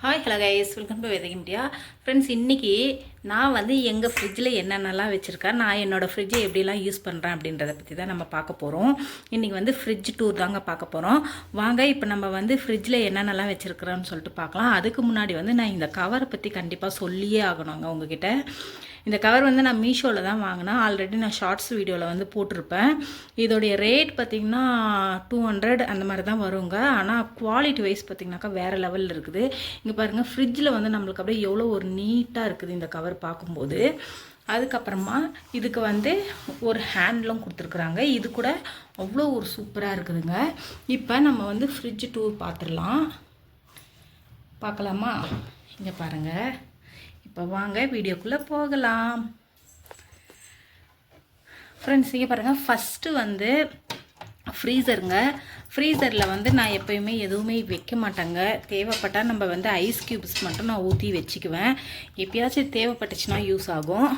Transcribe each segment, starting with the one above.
Hi hello guys welcome to வேதகி முடியா friends இன்றைக்கி நான் வந்து எங்கள் ஃப்ரிட்ஜில் என்னென்னலாம் வச்சுருக்கேன் நான் என்னோடய ஃப்ரிட்ஜை எப்படிலாம் யூஸ் பண்ணுறேன் அப்படின்றத பற்றி தான் நம்ம பார்க்க போகிறோம் இன்றைக்கி வந்து ஃப்ரிட்ஜ் டூர் தாங்க பார்க்க போகிறோம் வாங்க இப்போ நம்ம வந்து ஃப்ரிட்ஜில் என்னென்னலாம் வச்சுருக்கிறோன்னு சொல்லிட்டு பார்க்கலாம். அதுக்கு முன்னாடி வந்து நான் இந்த கவரை பற்றி கண்டிப்பாக சொல்லியே ஆகணுங்க உங்ககிட்ட. இந்த கவர் வந்து நான் மீஷோவில் தான் வாங்கினேன். ஆல்ரெடி நான் ஷார்ட்ஸ் வீடியோவில் வந்து போட்டிருப்பேன். இதோடைய ரேட் பார்த்திங்கன்னா டூ ஹண்ட்ரட் அந்த மாதிரி தான் வருங்க. ஆனால் குவாலிட்டி வைஸ் பார்த்திங்கனாக்கா வேறு லெவலில் இருக்குது. இங்கே பாருங்கள் ஃப்ரிட்ஜில் வந்து நம்மளுக்கு அப்படியே எவ்வளோ ஒரு நீட்டாக இருக்குது இந்த கவர் பார்க்கும்போது. அதுக்கப்புறமா இதுக்கு வந்து ஒரு ஹேண்ட்லும் கொடுத்துருக்குறாங்க. இது கூட அவ்வளோ ஒரு சூப்பராக இருக்குதுங்க. இப்போ நம்ம வந்து ஃப்ரிட்ஜ் டூர் பார்த்துடலாம். பார்க்கலாமா? இங்கே பாருங்கள் இப்போ வாங்க வீடியோக்குள்ளே போகலாம். ஃப்ரெண்ட்ஸ் இங்கே பாருங்கள் ஃபஸ்ட்டு வந்து ஃப்ரீசருங்க ஃப்ரீசரில் வந்து நான் எப்போயுமே எதுவுமே வைக்க மாட்டேங்க. தேவைப்பட்டால் நம்ம வந்து ஐஸ் க்யூப்ஸ் மட்டும் நான் ஊற்றி வச்சுக்குவேன். எப்பயாச்சும் தேவைப்பட்டுச்சுன்னா யூஸ் ஆகும்.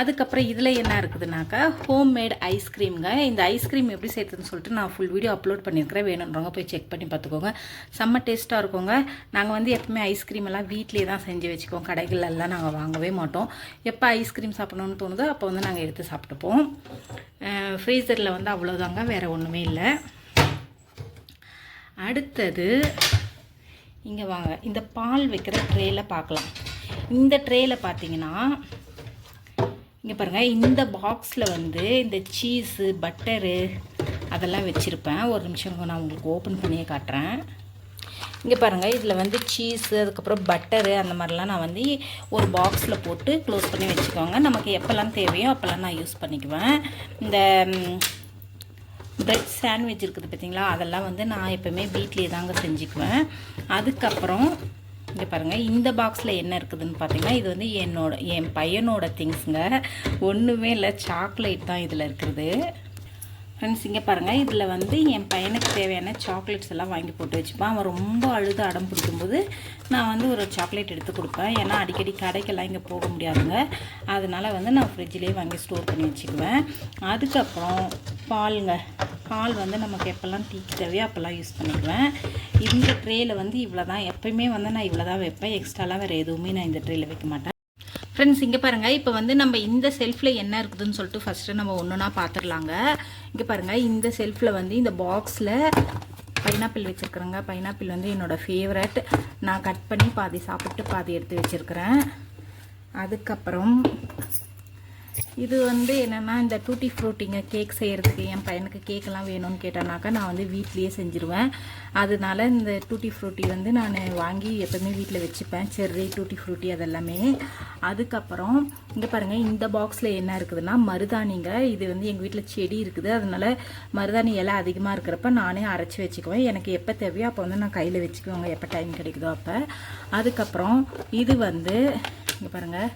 அதுக்கப்புறம் இதில் என்ன இருக்குதுனாக்கா ஹோம் மேட் ஐஸ்கிரீம்ங்க இந்த ஐஸ்கிரீம் எப்படி செய்யறதுன்னு சொல்லிட்டு நான் ஃபுல் வீடியோ அப்லோட் பண்ணியிருக்கிறேன். வேணுன்றவங்க போய் செக் பண்ணி பார்த்துக்கோங்க. செம்ம டேஸ்ட்டாக இருக்குங்க. நாங்கள் வந்து எப்பவுமே ஐஸ்கிரீம் எல்லாம் வீட்லேயே தான் செஞ்சு வச்சுக்குவோம். கடைகளெல்லாம் நாங்கள் வாங்கவே மாட்டோம். எப்போ ஐஸ்கிரீம் சாப்பிடணும்னு தோணுதோ அப்போ வந்து நாங்கள் எடுத்து சாப்பிட்டுப்போம். ஃப்ரீசரில் வந்து அவ்வளோதாங்க வேறு ஒன்றுமே இல்லை. அடுத்தது இங்கே வாங்க இந்த பால் வைக்கிற ட்ரேயில் பார்க்கலாம். இந்த ட்ரேயில் பார்த்தீங்கன்னா இங்கே பாருங்கள் இந்த பாக்ஸில் வந்து இந்த சீஸு பட்டரு அதெல்லாம் வச்சுருப்பேன். ஒரு நிமிஷம் நான் உங்களுக்கு ஓப்பன் பண்ணியே காட்டுறேன். இங்கே பாருங்கள் இதில் வந்து சீஸு அதுக்கப்புறம் பட்டரு அந்த மாதிரிலாம் நான் வந்து ஒரு பாக்ஸில் போட்டு க்ளோஸ் பண்ணி வச்சுக்கோங்க. நமக்கு எப்போல்லாம் தேவையோ அப்போல்லாம் நான் யூஸ் பண்ணிக்குவேன். இந்த பிரெட் சாண்ட்விச் இருக்குது பார்த்தீங்களா? அதெல்லாம் வந்து நான் எப்போவுமே வீட்லேயே தாங்க செஞ்சுக்குவேன். அதுக்கப்புறம் இங்கே பாருங்கள் இந்த பாக்ஸில் என்ன இருக்குதுன்னு பார்த்தீங்கன்னா இது வந்து என்னோட என் பையனோட திங்ஸுங்க ஒன்றுமே இல்லை சாக்லேட் தான் இதில் இருக்குது. ஃப்ரெண்ட்ஸ் இங்கே பாருங்கள் இதில் வந்து என் பையனுக்கு தேவையான சாக்லேட்ஸ் எல்லாம் வாங்கி போட்டு வச்சுப்பேன். அவன் ரொம்ப அழுது அடம் பிடிக்கும்போது நான் வந்து ஒரு சாக்லேட் எடுத்து கொடுப்பேன். ஏன்னா அடிக்கடி கடைக்கெல்லாம் இங்கே போக முடியாதுங்க. அதனால் வந்து நான் ஃப்ரிட்ஜ்லேயே வாங்கி ஸ்டோர் பண்ணி வச்சுக்குவேன். அதுக்கப்புறம் பாலுங்க. பால் வந்து நமக்கு எப்போல்லாம் டீக்கு தேவையோ அப்போல்லாம் யூஸ் பண்ணிக்குவேன். இந்த ட்ரேயில் வந்து இவ்வளோ தான் எப்போயுமே வந்து நான் இவ்வளோ தான் வைப்பேன் எக்ஸ்ட்ராலாம் வேறு எதுவுமே நான் இந்த ட்ரேயில் வைக்க மாட்டேன். ஃப்ரெண்ட்ஸ் இங்கே பாருங்கள் இப்போ வந்து நம்ம இந்த செல்ஃபில் என்ன இருக்குதுன்னு சொல்லிட்டு ஃபஸ்ட்டு நம்ம ஒன்றுனா பார்த்துடலாங்க இங்கே பாருங்கள் இந்த செல்ஃபில் வந்து இந்த பாக்ஸில் பைனாப்பிள் வச்சுருக்குறேங்க. பைனாப்பிள் வந்து என்னோடய ஃபேவரட் நான் கட் பண்ணி பாதி சாப்பிட்டு பாதி எடுத்து வச்சுருக்கிறேன். அதுக்கப்புறம் இது வந்து என்னென்னா இந்த டூட்டி ஃப்ரூட்டிங்க கேக் செய்கிறதுக்கு என் பையனுக்கு கேக்கெல்லாம் வேணும்னு கேட்டனாக்கா நான் வந்து வீட்லேயே செஞ்சுருவேன். அதனால இந்த டூட்டி ஃப்ரூட்டி வந்து நான் வாங்கி எப்போவுமே வீட்டில் வச்சுப்பேன். செர்ரி டூட்டி ஃப்ரூட்டி அதெல்லாமே. அதுக்கப்புறம் இங்கே பாருங்கள் இந்த பாக்ஸில் என்ன இருக்குதுன்னா மருதாணிங்க. இது வந்து எங்கள் வீட்டில் செடி இருக்குது. அதனால மருதாணி இலை அதிகமாக இருக்கிறப்ப நானே அரைச்சி வச்சுக்குவேன். எனக்கு எப்போ தேவையோ அப்போ வந்து நான் கையில் வச்சுக்குவேங்க எப்போ டைம் கிடைக்குதோ அப்போ. அதுக்கப்புறம் இது வந்து இங்கே பாருங்கள்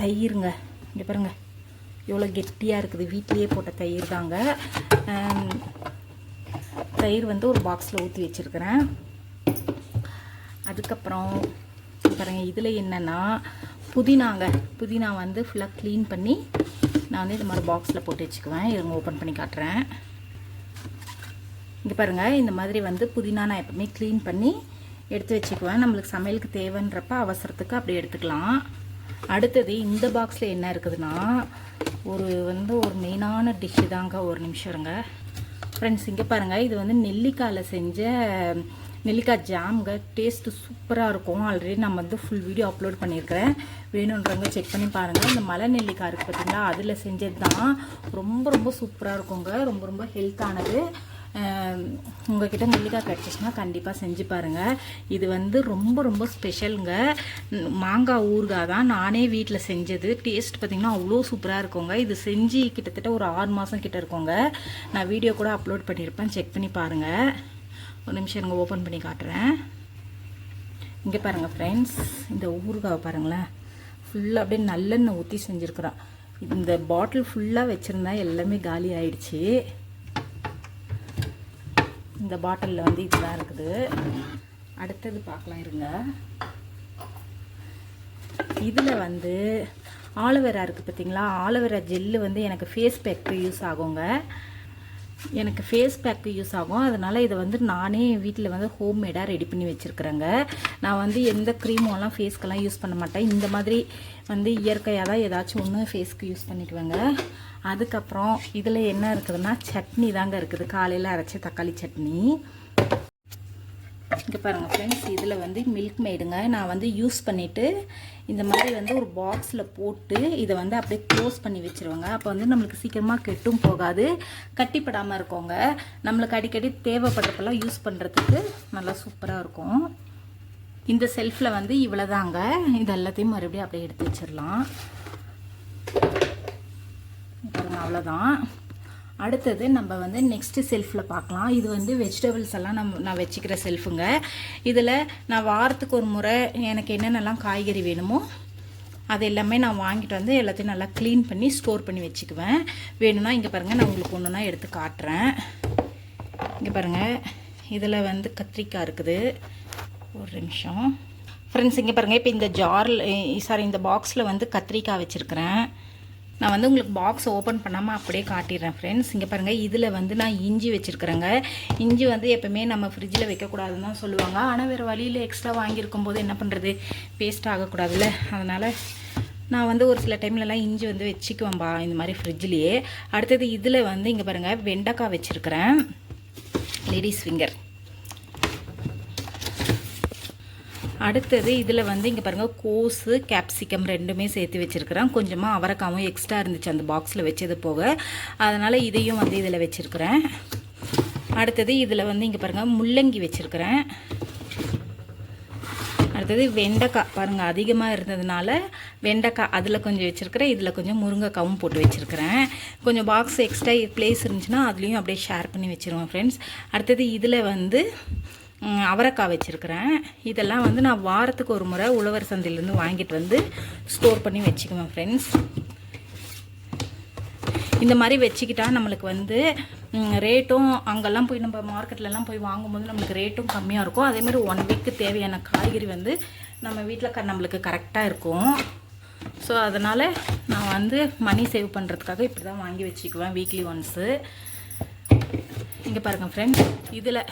தயிருங்க. இங்கே பாருங்கள் எவ்வளோ கெட்டியாக இருக்குது. வீட்டிலேயே போட்ட தயிர் தாங்க. தயிர் வந்து ஒரு பாக்ஸில் ஊற்றி வச்சுருக்கிறேன். அதுக்கப்புறம் பாருங்கள் இதில் என்னென்னா புதினாங்க. புதினா வந்து ஃபுல்லாக க்ளீன் பண்ணி நான் வந்து இந்த மாதிரி பாக்ஸில் போட்டு வச்சுக்குவேன். இருங்க ஓப்பன் பண்ணி காட்டுறேன். இங்கே பாருங்கள் இந்த மாதிரி வந்து புதினா நான் எப்போவுமே க்ளீன் பண்ணி எடுத்து வச்சுக்குவேன். நம்மளுக்கு சமையலுக்கு தேவைன்றப்ப அவசரத்துக்கு அப்படி எடுத்துக்கலாம். அடுத்தது இந்த பாக்ஸில் என்ன இருக்குதுன்னா ஒரு வந்து ஒரு மெயினான டிஷ்ஷு தாங்க ஒரு நிமிஷம் இருங்க. ஃப்ரெண்ட்ஸ் இங்கே பாருங்கள் இது வந்து நெல்லிக்காயில் செஞ்ச நெல்லிக்காய் ஜாம்ங்க டேஸ்ட்டு சூப்பராக இருக்கும். ஆல்ரெடி நம்ம வந்து ஃபுல் வீடியோ அப்லோட் பண்ணியிருக்கிறேன். வேணுன்றவங்க செக் பண்ணி பாருங்கள் இந்த மலை நெல்லிக்காய் இருக்குது பார்த்தீங்களா அதில் செஞ்சது தான் ரொம்ப ரொம்ப சூப்பராக இருக்குங்க. ரொம்ப ரொம்ப ஹெல்த்தானது உங்கள்கிட்ட நெல்லிக்காய் கிடச்சிச்சின்னா கண்டிப்பாக செஞ்சு பாருங்கள் இது வந்து ரொம்ப ரொம்ப ஸ்பெஷலுங்க மாங்காய் ஊறுகாய் தான் நானே வீட்டில் செஞ்சது. டேஸ்ட் பார்த்திங்கன்னா அவ்வளோ சூப்பராக இருக்குங்க. இது செஞ்சு கிட்டத்தட்ட ஒரு ஆறு மாதம் கிட்ட இருக்கோங்க. நான் வீடியோ கூட அப்லோட் பண்ணியிருப்பேன் செக் பண்ணி பாருங்கள் ஒரு நிமிஷம் எனக்கு ஓப்பன் பண்ணி காட்டுறேன். இங்கே பாருங்கள் ஃப்ரெண்ட்ஸ் இந்த ஊறுகாவை பாருங்களேன். ஃபுல்லாக அப்படியே நல்லெண்ணெய் ஊற்றி செஞ்சுருக்குறோம். இந்த பாட்டில் ஃபுல்லாக வச்சுருந்தா எல்லாமே காலி ஆயிடுச்சு. இந்த பாட்டிலில் வந்து இதுதான் இருக்குது. அடுத்தது பார்க்கலாம் இருங்க. இதில் வந்து ஆலோவேரா இருக்குது பார்த்தீங்களா ஆலோவேரா ஜெல்லு வந்து எனக்கு ஃபேஸ் பேக்கு யூஸ் ஆகுங்க. எனக்கு ஃபேஸ் பேக்கு யூஸ் ஆகும். அதனால் இதை வந்து நானே வீட்டில் வந்து ஹோம்மேடாக ரெடி பண்ணி வச்சுருக்குறேங்க. நான் வந்து எந்த க்ரீமும்லாம் ஃபேஸ்க்கெல்லாம் யூஸ் பண்ண மாட்டேன். இந்த மாதிரி வந்து இயற்கையாக தான் ஏதாச்சும் ஒன்று ஃபேஸ்க்கு யூஸ் பண்ணிக்குவேங்க. அதுக்கப்புறம் இதில் என்ன இருக்குதுன்னா சட்னி தாங்க இருக்குது. காலையில் அரைச்ச தக்காளி சட்னி. இங்கே பாருங்கள் ஃப்ரெண்ட்ஸ் இதில் வந்து மில்க் மேடுங்க நான் வந்து யூஸ் பண்ணிவிட்டு இந்த மாதிரி வந்து ஒரு பாக்ஸில் போட்டு இதை வந்து அப்படியே க்ளோஸ் பண்ணி வச்சுருவாங்க. அப்போ வந்து நம்மளுக்கு சீக்கிரமாக கெட்டும் போகாது. கட்டிப்படாமல் இருக்கோங்க. நம்மளுக்கு அடிக்கடி தேவைப்படுறப்பெல்லாம் யூஸ் பண்ணுறதுக்கு நல்லா சூப்பராக இருக்கும். இந்த செல்ஃபில் வந்து இவ்வளோதாங்க இது எல்லாத்தையும் மறுபடியும் அப்படியே எடுத்து வச்சிடலாம் பாருங்கள் அவ்வளோதான் அடுத்தது நம்ம வந்து நெக்ஸ்ட்டு செல்ஃபில் பார்க்கலாம். இது வந்து வெஜிடபிள்ஸ் எல்லாம் நம்ம நான் வச்சுக்கிற செல்ஃபுங்க இதில் நான் வாரத்துக்கு ஒரு முறை எனக்கு என்னென்னலாம் காய்கறி வேணுமோ அது எல்லாமே நான் வாங்கிட்டு வந்து எல்லாத்தையும் நல்லா க்ளீன் பண்ணி ஸ்டோர் பண்ணி வச்சுக்குவேன். வேணும்னா இங்கே பாருங்கள் நான் உங்களுக்கு ஒன்றுனா எடுத்து காட்டுறேன். இங்கே பாருங்கள் இதில் வந்து கத்திரிக்காய் இருக்குது. ஒரு நிமிஷம். ஃப்ரெண்ட்ஸ் இங்கே பாருங்கள் இப்போ இந்த ஜாரில் சாரி இந்த பாக்ஸில் வந்து கத்திரிக்காய் வச்சுருக்கிறேன். நான் வந்து உங்களுக்கு பாக்ஸ் ஓப்பன் பண்ணாமல் அப்படியே காட்டிடுறேன் ஃப்ரெண்ட்ஸ் இங்கே பாருங்கள் இதில் வந்து நான் இஞ்சி வச்சுருக்குறேங்க. இஞ்சி வந்து எப்போவுமே நம்ம ஃப்ரிட்ஜில் வைக்கக்கூடாதுன்னு தான் சொல்லுவாங்க. ஆனால் வேறு வழியில் எக்ஸ்ட்ரா வாங்கியிருக்கும் போது என்ன பண்ணுறது வேஸ்ட் ஆகக்கூடாதுல்ல. அதனால் நான் வந்து ஒரு சில டைம்லலாம் இஞ்சி வந்து வச்சுக்குவேன்பா இந்த மாதிரி ஃப்ரிட்ஜ்லேயே அடுத்தது இதில் வந்து இங்கே பாருங்கள் வெண்டைக்காய் வச்சுருக்கிறேன். லேடிஸ் ஃபிங்கர் அடுத்தது இதில் வந்து இங்கே பாருங்கள் கோஸு கேப்சிகம் ரெண்டுமே சேர்த்து வச்சுருக்கிறேன். கொஞ்சமாக அவரைக்காவும் எக்ஸ்ட்ரா இருந்துச்சு அந்த பாக்ஸில் வச்சது போக. அதனால் இதையும் வந்து இதில் வச்சுருக்கிறேன். அடுத்தது இதில் வந்து இங்கே பாருங்கள் முள்ளங்கி வச்சுருக்கிறேன். அடுத்தது வெண்டைக்காய் பாருங்கள் அதிகமாக இருந்ததுனால வெண்டைக்காய் அதில் கொஞ்சம் வச்சுருக்கிறேன். இதில் கொஞ்சம் முருங்கைக்காவும் போட்டு வச்சுருக்கிறேன். கொஞ்சம் பாக்ஸ் எக்ஸ்ட்ரா பிளேஸ் இருந்துச்சுன்னா அதுலேயும் அப்படியே ஷேர் பண்ணி வச்சுருவேன் ஃப்ரெண்ட்ஸ் அடுத்தது இதில் வந்து அவரைக்காய் வச்சுருக்கிறேன். இதெல்லாம் வந்து நான் வாரத்துக்கு ஒரு முறை உழவர் சந்தையிலேருந்து வாங்கிட்டு வந்து ஸ்டோர் பண்ணி வச்சுக்குவேன் ஃப்ரெண்ட்ஸ் இந்த மாதிரி வச்சுக்கிட்டா நம்மளுக்கு வந்து ரேட்டும் அங்கெல்லாம் போய் நம்ம மார்க்கெட்லலாம் போய் வாங்கும்போது நம்மளுக்கு ரேட்டும் கம்மியாக இருக்கும். அதேமாதிரி ஒன் வீக்கு தேவையான காய்கறி வந்து நம்ம வீட்டில் க நம்மளுக்கு கரெக்டாக இருக்கும். ஸோ அதனால் நான் வந்து மணி சேவ் பண்ணுறதுக்காக இப்படி தான் வாங்கி வச்சுக்குவேன் வீக்லி ஒன்ஸு இங்கே பாருங்கள் ஃப்ரெண்ட்ஸ் இதில்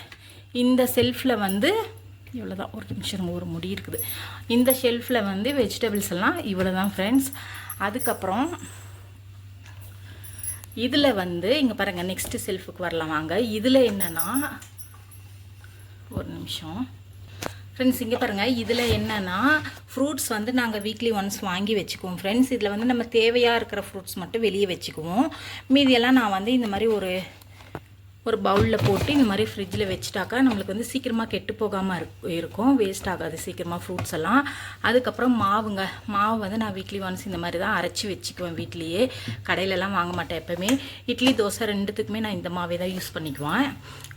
இந்த செல்ஃபில் வந்து இவ்வளோ தான் ஒரு நிமிஷம் ஒரு முடி இருக்குது. இந்த ஷெல்ஃபில் வந்து வெஜிடபிள்ஸ் எல்லாம் இவ்வளோ தான் ஃப்ரெண்ட்ஸ் அதுக்கப்புறம் இதில் வந்து இங்கே பாருங்கள் நெக்ஸ்ட்டு செல்ஃபுக்கு வரலாம் வாங்க. இதில் என்னென்னா ஒரு நிமிஷம். ஃப்ரெண்ட்ஸ் இங்கே பாருங்கள் இதில் என்னென்னா ஃப்ரூட்ஸ் வந்து நாங்கள் வீக்லி ஒன்ஸ் வாங்கி வச்சுக்குவோம் ஃப்ரெண்ட்ஸ் இதில் வந்து நம்ம தேவையாக இருக்கிற ஃப்ரூட்ஸ் மட்டும் வெளியே வச்சுக்குவோம். மீதியெல்லாம் நான் வந்து இந்த மாதிரி ஒரு ஒரு பவுலில் போட்டு இந்த மாதிரி ஃப்ரிட்ஜில் வச்சுட்டாக்கா நம்மளுக்கு வந்து சீக்கிரமாக கெட்டு போகாமல் இருக்கும். வேஸ்ட் ஆகாது. சீக்கிரமாக ஃப்ரூட்ஸ் எல்லாம். அதுக்கப்புறம் மாவுங்க. மாவு வந்து நான் வீக்லி ஒன்ஸ் இந்த மாதிரி தான் அரைச்சி வச்சுக்குவேன் வீட்லேயே. கடையிலலாம் வாங்க மாட்டேன் எப்போவுமே. இட்லி தோசை ரெண்டுத்துக்குமே நான் இந்த மாவே தான் யூஸ் பண்ணிக்குவேன்.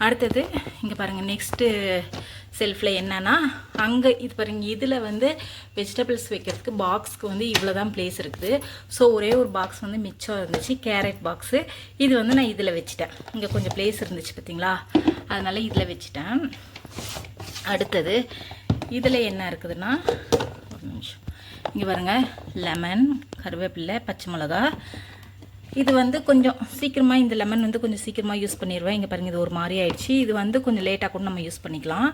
அடுத்தது இங்கே பாருங்கள் நெக்ஸ்ட்டு செல்ஃபில் என்னென்னா அங்கே இது பாருங்க இதில் வந்து வெஜிடபிள்ஸ் வைக்கிறதுக்கு பாக்ஸ்க்கு வந்து இவ்வளோ தான் பிளேஸ் இருக்குது. ஸோ ஒரே ஒரு பாக்ஸ் வந்து மிச்சம் இருந்துச்சு கேரட் பாக்ஸு இது வந்து நான் இதில் வச்சுட்டேன். இங்கே கொஞ்சம் பிளேஸ் இருந்துச்சு பார்த்தீங்களா அதனால் இதில் வச்சுட்டேன். அடுத்தது இதில் என்ன இருக்குதுன்னா ஒரு நிமிஷம். இங்கே பாருங்கள் லெமன் கருவேப்பில்லை பச்சை மிளகா இது வந்து கொஞ்சம் சீக்கிரமாக இந்த லெமன் வந்து கொஞ்சம் சீக்கிரமாக யூஸ் பண்ணிடுவேன் இங்கே பாருங்கள் இது ஒரு மாதிரி ஆயிடுச்சு. இது வந்து கொஞ்சம் லேட்டாக கூட நம்ம யூஸ் பண்ணிக்கலாம்.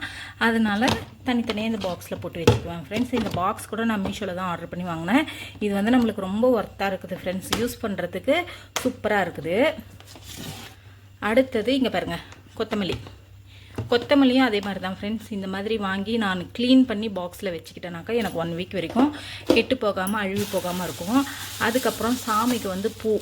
அதனால் தனித்தனியாக இந்த பாக்ஸில் போட்டு வச்சுக்குவேன் ஃப்ரெண்ட்ஸ் இந்த பாக்ஸ் கூட நான் மீஷோவில் தான் ஆர்டர் பண்ணி வாங்கினேன். இது வந்து நம்மளுக்கு ரொம்ப ஒர்த்தாக இருக்குது ஃப்ரெண்ட்ஸ் யூஸ் பண்ணுறதுக்கு சூப்பராக இருக்குது. அடுத்தது இங்கே பாருங்கள் கொத்தமல்லி. கொத்தமல்லியும் அதே மாதிரி தான் ஃப்ரெண்ட்ஸ் இந்த மாதிரி வாங்கி நான் க்ளீன் பண்ணி பாக்ஸில் வச்சுக்கிட்டேனாக்கா எனக்கு ஒன் வீக் வரைக்கும் கெட்டு போகாமல் அழுவி போகாமல் இருக்கும். அதுக்கப்புறம் சாமிக்கு வந்து பூ.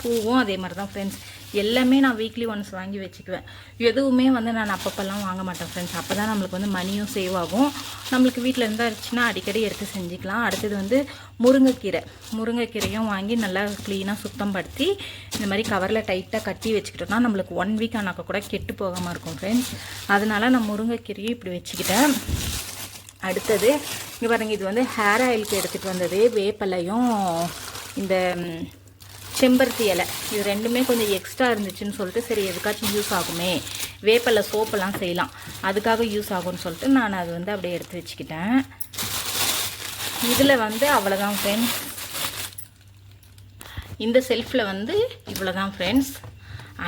பூவும் அதே மாதிரி தான் ஃப்ரெண்ட்ஸ் எல்லாமே நான் வீக்லி ஒன்ஸ் வாங்கி வச்சுக்குவேன். எதுவுமே வந்து நான் அப்பப்போல்லாம் வாங்க மாட்டேன் ஃப்ரெண்ட்ஸ் அப்போ தான் நம்மளுக்கு வந்து மணியும் சேவ் ஆகும். நம்மளுக்கு வீட்டில் இருந்தால் இருந்துச்சுன்னா அடிக்கடி எடுத்து செஞ்சுக்கலாம். அடுத்தது வந்து முருங்கைக்கீரை. முருங்கைக்கீரையும் வாங்கி நல்லா க்ளீனாக சுத்தம் படுத்தி இந்த மாதிரி கவரில் டைட்டாக கட்டி வச்சுக்கிட்டோம்னா நம்மளுக்கு ஒன் வீக் ஆனாக்க கூட கெட்டு போகாமல் இருக்கும் ஃப்ரெண்ட்ஸ் அதனால நான் முருங்கைக்கீரையும் இப்படி வச்சுக்கிட்டேன். அடுத்தது இங்கே பாருங்கள் இது வந்து ஹேர் ஆயிலுக்கு எடுத்துகிட்டு வந்தது வேப்பலையும் இந்த செம்பருத்தி இலை. இது ரெண்டுமே கொஞ்சம் எக்ஸ்ட்ரா இருந்துச்சுன்னு சொல்லிட்டு சரி எதுக்காச்சும் யூஸ் ஆகுமே. வேப்பலை சோப்பெல்லாம் செய்யலாம். அதுக்காக யூஸ் ஆகும்னு சொல்லிட்டு நான் அது வந்து அப்படியே எடுத்து வச்சுக்கிட்டேன். இதில் வந்து அவ்வளோதான் ஃப்ரெண்ட்ஸ் இந்த செல்ஃபில் வந்து இவ்வளோ தான் ஃப்ரெண்ட்ஸ்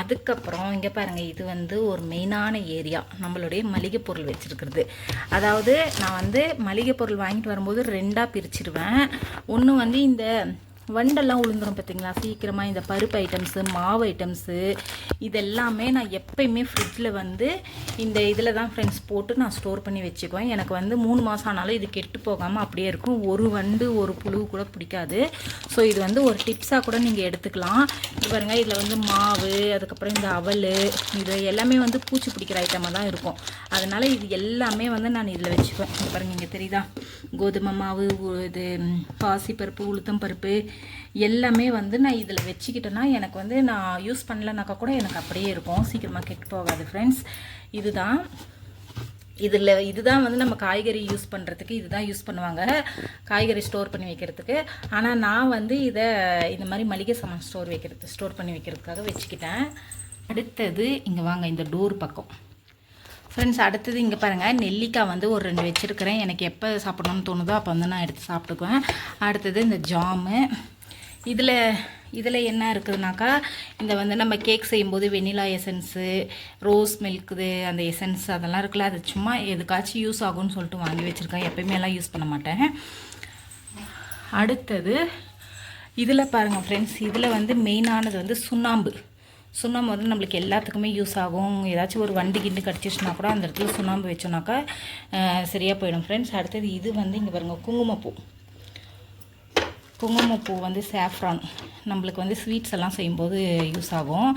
அதுக்கப்புறம் இங்கே பாருங்கள் இது வந்து ஒரு மெயினான ஏரியா நம்மளுடைய மளிகை பொருள் வச்சுருக்கிறது. அதாவது நான் வந்து மளிகை பொருள் வாங்கிட்டு வரும்போது ரெண்டாக பிரிச்சிருவேன். ஒன்று வந்து இந்த வண்டெல்லாம் உளுந்துரும் பார்த்தீங்களா சீக்கிரமாக இந்த பருப்பு ஐட்டம்ஸு மாவு ஐட்டம்ஸு இதெல்லாமே நான் எப்பயுமே ஃப்ரிட்ஜில் வந்து இந்த இதில் தான் ஃப்ரெண்ட்ஸ் போட்டு நான் ஸ்டோர் பண்ணி வச்சுக்குவேன். எனக்கு வந்து மூணு மாதம் ஆனாலும் இது கெட்டு போகாமல் அப்படியே இருக்கும். ஒரு வண்டு ஒரு புழு கூட பிடிக்காது. ஸோ இது வந்து ஒரு டிப்ஸாக கூட நீங்கள் எடுத்துக்கலாம். பாருங்க பாருங்கள் இதில் வந்து மாவு அதுக்கப்புறம் இந்த அவல் இது எல்லாமே வந்து பூச்சி பிடிக்கிற ஐட்டமாக தான் இருக்கும். அதனால் இது எல்லாமே வந்து நான் இதில் வச்சுப்பேன் பாருங்கள் இங்கே தெரியுதா? கோதுமை மாவு இது பாசிப்பருப்பு உளுத்தம் பருப்பு எல்லாமே வந்து நான் இதில் வச்சுக்கிட்டேன்னா எனக்கு வந்து நான் யூஸ் பண்ணலனாக்கா கூட எனக்கு அப்படியே இருக்கும். சீக்கிரமாக கெட்டு போகாது ஃப்ரெண்ட்ஸ் இதுதான். இதில் இதுதான் வந்து நம்ம காய்கறி யூஸ் பண்ணுறதுக்கு இதுதான் யூஸ் பண்ணுவாங்க. காய்கறி ஸ்டோர் பண்ணி வைக்கிறதுக்கு. ஆனால் நான் வந்து இதை இந்த மாதிரி மளிகை சாமான் ஸ்டோர் வைக்கிறது ஸ்டோர் பண்ணி வைக்கிறதுக்காக வச்சுக்கிட்டேன். அடுத்தது இங்கே வாங்க இந்த டோர் பக்கம். ஃப்ரெண்ட்ஸ் அடுத்தது இங்கே பாருங்கள் நெல்லிக்காய் வந்து ஒரு ரெண்டு வச்சுருக்கிறேன். எனக்கு எப்போ சாப்பிடணும்னு தோணுதோ அப்போ வந்து நான் எடுத்து சாப்பிட்டுக்குவேன். அடுத்தது இந்த ஜாமு. இதில் இதில் என்ன இருக்குதுனாக்கா இந்த வந்து நம்ம கேக் செய்யும்போது வெனிலா எசன்ஸு ரோஸ் மில்க்குது அந்த எசன்ஸ் அதெல்லாம் இருக்குல்ல அது சும்மா எதுக்காச்சும் யூஸ் ஆகும்னு சொல்லிட்டு வாங்கி வச்சுருக்கேன். எப்பயுமே எல்லாம் யூஸ் பண்ண மாட்டேன். அடுத்தது இதில் பாருங்கள் ஃப்ரெண்ட்ஸ் இதில் வந்து மெயினானது வந்து சுண்ணாம்பு. சுண்ணாம்பு வந்து நம்மளுக்கு எல்லாத்துக்குமே யூஸ் ஆகும். ஏதாச்சும் ஒரு வண்டி கிண்டு கடிச்சிச்சுனா கூட அந்த இடத்துல சுண்ணாம்பு வச்சோம்னாக்கா சரியாக போயிடும். ஃப்ரெண்ட்ஸ் அடுத்தது இது வந்து இங்கே பாருங்கள் குங்குமப்பூ. குங்குமப்பூ வந்து சாஃப்ரான் நம்மளுக்கு வந்து ஸ்வீட்ஸ் எல்லாம் செய்யும்போது யூஸ் ஆகும்.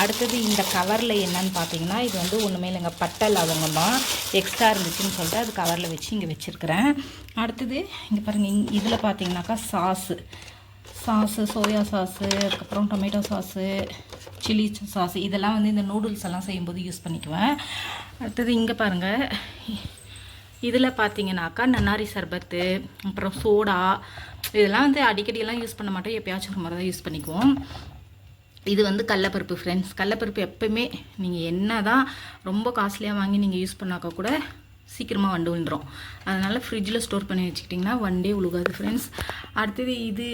அடுத்தது இந்த கவரில் என்னன்னு பார்த்தீங்கன்னா இது வந்து ஒன்றுமே இல்லைங்க பட்டை லவங்கம் தான். எக்ஸ்ட்ரா இருந்துச்சுன்னு சொல்லிட்டு அது கவரில் வச்சு இங்கே வச்சுருக்கிறேன். அடுத்தது இங்கே பாருங்கள் இதில் பார்த்தீங்கன்னாக்கா சாஸு சாஸு சோயா சாஸு அதுக்கப்புறம் டொமேட்டோ சாஸு சில்லி சாஸ் இதெல்லாம் வந்து இந்த நூடுல்ஸ் எல்லாம் செய்யும்போது யூஸ் பண்ணிக்குவேன். அடுத்தது இங்கே பாருங்கள் இதில் பார்த்தீங்கன்னாக்கா நன்னாரி சர்பத்து அப்புறம் சோடா இதெல்லாம் வந்து அடிக்கடியெல்லாம் யூஸ் பண்ண மாட்டோம். எப்பயாச்சும் ஒரு முறை தான் யூஸ் பண்ணிக்குவோம். இது வந்து கடலப்பருப்பு ஃப்ரெண்ட்ஸ் கடலப்பருப்பு எப்பயுமே நீங்கள் என்ன தான் ரொம்ப காஸ்ட்லியாக வாங்கி நீங்கள் யூஸ் பண்ணாக்க கூட சீக்கிரமாக வண்டு விழுந்துரும். அதனால் ஃப்ரிட்ஜில் ஸ்டோர் பண்ணி வச்சுக்கிட்டிங்கன்னா வண்டே உழுகாது ஃப்ரெண்ட்ஸ் அடுத்தது இது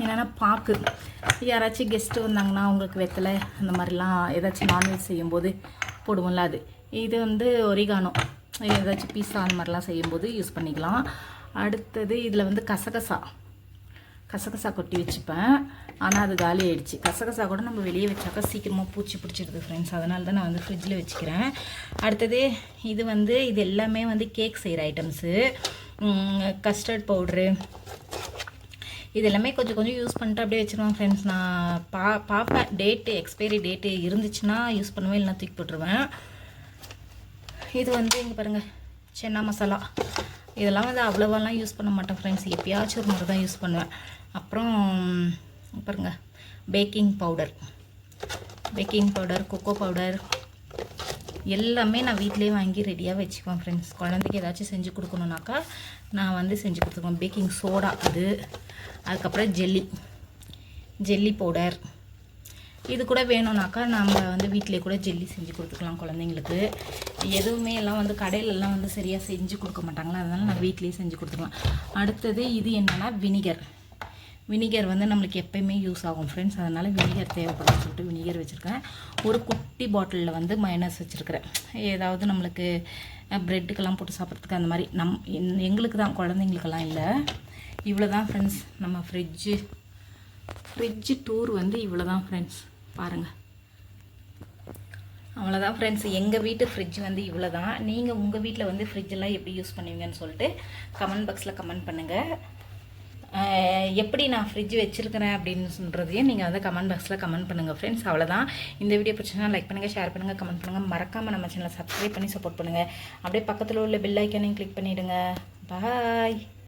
என்னென்னா பாக்கு. யாராச்சும் கெஸ்ட்டு வந்தாங்கன்னா அவங்களுக்கு வெத்தலை அந்த மாதிரிலாம் ஏதாச்சும் நான்வெஜ் செய்யும்போது போடுவோம்ல அது. இது வந்து ஒரிகானோ ஏதாச்சும் பீஸா அந்த மாதிரிலாம் செய்யும்போது யூஸ் பண்ணிக்கலாம். அடுத்தது இதில் வந்து கசகசா. கசகசா கொட்டி வச்சுப்பேன். ஆனால் அது காலி ஆயிடுச்சு. கசகசா கூட நம்ம வெளியே வச்சாக்கா சீக்கிரமாக பூச்சி பிடிச்சிடுது ஃப்ரெண்ட்ஸ் அதனால தான் நான் வந்து ஃப்ரிட்ஜில் வச்சுக்கிறேன். அடுத்தது இது வந்து இது எல்லாமே வந்து கேக் செய்கிற ஐட்டம்ஸு கஸ்டர்ட் பவுட்ரு இது எல்லாமே கொஞ்சம் கொஞ்சம் யூஸ் பண்ணிட்டு அப்படியே வச்சுருவேன் ஃப்ரெண்ட்ஸ் நான் பா பார்ப்பேன். டேட்டு எக்ஸ்பைரி டேட்டு இருந்துச்சுன்னா யூஸ் பண்ணுவேன் இல்லைனா தூக்கி போட்டுருவேன். இது வந்து இங்கே பாருங்கள் சென்னா மசாலா. இதெல்லாம் வந்து அவ்வளோவாலாம் யூஸ் பண்ண மாட்டேன் ஃப்ரெண்ட்ஸ் எப்பயாச்சும் ஒரு முறை தான் யூஸ் பண்ணுவேன். அப்புறம் பாருங்க. Baking powder baking powder cocoa powder எல்லாமே நான் வீட்டிலேயே வாங்கி ரெடியாக வச்சுக்குவேன் ஃப்ரெண்ட்ஸ் குழந்தைக்கு ஏதாச்சும் செஞ்சு கொடுக்கணுனாக்கா நான் வந்து செஞ்சு கொடுத்துருவேன் பேக்கிங் சோடா அது. அதுக்கப்புறம் ஜெல்லி ஜெல்லி பவுடர் இது கூட வேணும்னாக்கா நம்ம வந்து வீட்டிலே கூட ஜெல்லி செஞ்சு கொடுத்துக்கலாம் குழந்தைங்களுக்கு. எதுவுமே எல்லாம் வந்து கடையிலலாம் வந்து சரியாக செஞ்சு கொடுக்க மாட்டாங்களா? அதனால் நான் வீட்லேயே செஞ்சு கொடுத்துக்கலாம். அடுத்தது இது என்னென்னா வினிகர். வினிகர் வந்து நம்மளுக்கு எப்பயுமே யூஸ் ஆகும் ஃப்ரெண்ட்ஸ் அதனால் வினிகர் தேவைப்படும் சொல்லிட்டு வினிகர் வச்சுருக்கேன் ஒரு குட்டி பாட்டிலில் வந்து மைனஸ் வச்சுருக்கிறேன். ஏதாவது நம்மளுக்கு ப்ரெட்டுக்கெல்லாம் போட்டு சாப்பிட்றதுக்கு அந்த மாதிரி நம் என்- எங்களுக்கு தான் குழந்தைங்களுக்கெல்லாம் இல்லை. இவ்வளோ தான் ஃப்ரெண்ட்ஸ் நம்ம ஃப்ரிட்ஜு ஃப்ரிட்ஜு டூர் வந்து இவ்வளோ தான் ஃப்ரெண்ட்ஸ் பாருங்கள் அவ்வளோதான் ஃப்ரெண்ட்ஸ் எங்கள் வீட்டு ஃப்ரிட்ஜ் வந்து இவ்வளோ தான் நீங்கள் உங்கள் வீட்டில் வந்து ஃப்ரிட்ஜெல்லாம் எப்படி யூஸ் பண்ணுவீங்கன்னு சொல்லிட்டு கமெண்ட் பாக்ஸில் கமெண்ட் பண்ணுங்கள் எப்படி நான் ஃப்ரிட்ஜ் வச்சுருக்கிறேன் அப்படின்னு சொல்கிறதையும் நீங்கள் வந்து கமெண்ட் பாக்ஸில் கமெண்ட் பண்ணுங்கள் ஃப்ரெண்ட்ஸ் அவ்வளோதான் இந்த வீடியோ பிடிச்சினா லைக் பண்ணுங்கள் ஷேர் பண்ணுங்கள் கமெண்ட் பண்ணுங்கள் மறக்காமல் நம்ம சேனலை சப்ஸ்கிரைப் பண்ணி சப்போர்ட் பண்ணுங்கள் அப்படியே பக்கத்தில் உள்ள பெல் ஐக்கானையும் கிளிக் பண்ணிவிடுங்க பாய்